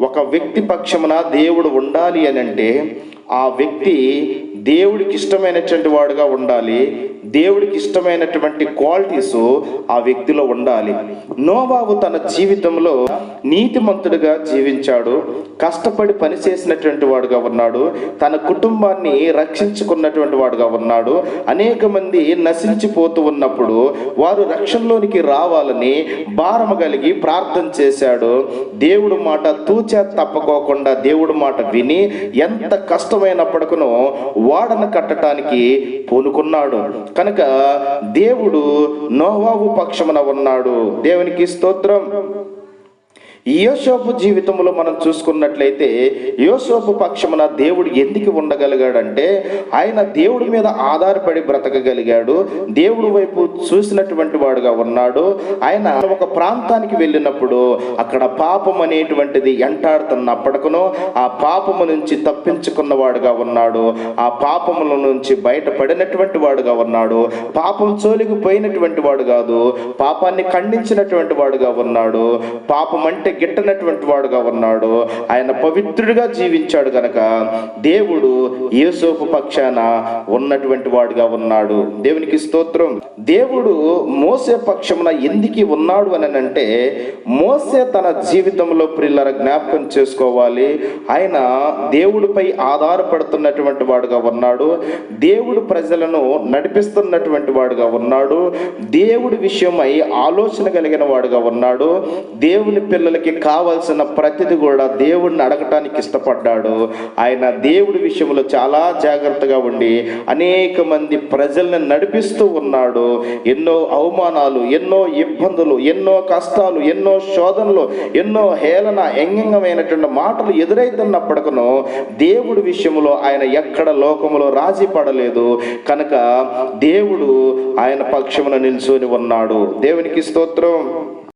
ఒక వ్యక్తి పక్షమున దేవుడు ఉండాలి అని అంటే ఆ వ్యక్తి దేవుడికి ఇష్టమైనటువంటి వాడుగా ఉండాలి దేవుడికి ఇష్టమైనటువంటి క్వాలిటీస్ ఆ వ్యక్తిలో ఉండాలి. నోవాబు తన జీవితంలో నీతిమంతుడిగా జీవించాడు కష్టపడి పనిచేసినటువంటి వాడుగా ఉన్నాడు తన కుటుంబాన్ని రక్షించుకున్నటువంటి వాడుగా ఉన్నాడు అనేక మంది నశించిపోతూ ఉన్నప్పుడు వారు రక్షణలోనికి రావాలని భారము కలిగి ప్రార్థన చేశాడు. దేవుడు మాట తూ తప్పకోకుండా దేవుడు మాట విని ఎంత కష్టమైనప్పటికను వాడను కట్టడానికి పూనుకున్నాడు. కనుక దేవుడు నోవాబు పక్షమున ఉన్నాడు. దేవునికి స్తోత్రం. యోసోపు జీవితంలో మనం చూసుకున్నట్లయితే యోసోపు పక్షమున దేవుడు ఎందుకు ఉండగలిగాడంటే ఆయన దేవుడి మీద ఆధారపడి బ్రతకగలిగాడు దేవుడి వైపు చూసినటువంటి వాడుగా ఉన్నాడు. ఆయన ఒక ప్రాంతానికి వెళ్ళినప్పుడు అక్కడ పాపం అనేటువంటిది ఎంటాడుతున్నప్పటికను ఆ పాపము నుంచి తప్పించుకున్న వాడుగా ఉన్నాడు. ఆ పాపముల నుంచి బయటపడినటువంటి వాడుగా ఉన్నాడు. పాపం చోలికి పోయినటువంటి వాడు కాదు పాపాన్ని ఖండించినటువంటి వాడుగా ఉన్నాడు. పాపం అంటే గిట్టనటువంటి వాడుగా ఉన్నాడు. ఆయన పవిత్రుడిగా జీవించాడు గనక దేవుడు యేసోపు పక్షాన ఉన్నటువంటి వాడుగా ఉన్నాడు. దేవునికి స్తోత్రం. దేవుడు మోసే పక్షమున ఎందుకు ఉన్నాడు అని అంటే మోసే తన జీవితంలో ప్రిల్లర జ్ఞాపకం చేసుకోవాలి. ఆయన దేవుడిపై ఆధారపడుతున్నటువంటి వాడుగా ఉన్నాడు. దేవుడు ప్రజలను నడిపిస్తున్నటువంటి వాడుగా ఉన్నాడు. దేవుడి విషయమై ఆలోచన కలిగిన వాడుగా ఉన్నాడు. దేవుని పిల్లలకి కావలసిన ప్రతిది కూడా దేవుడిని అడగటానికి ఇష్టపడ్డాడు. ఆయన దేవుడి విషయంలో చాలా జాగ్రత్తగా ఉండి అనేక మంది ప్రజల్ని నడిపిస్తూ ఉన్నాడు. ఎన్నో అవమానాలు ఎన్నో ఇబ్బందులు ఎన్నో కష్టాలు ఎన్నో శోధనలు ఎన్నో హేళన ఎంగంగమైనటువంటి మాటలు ఎదురైతున్నప్పటికను దేవుడి విషయంలో ఆయన ఎక్కడ లోకములో రాజీ పడలేదు. కనుక దేవుడు ఆయన పక్షమున నిల్చొని ఉన్నాడు. దేవునికి స్తోత్రం.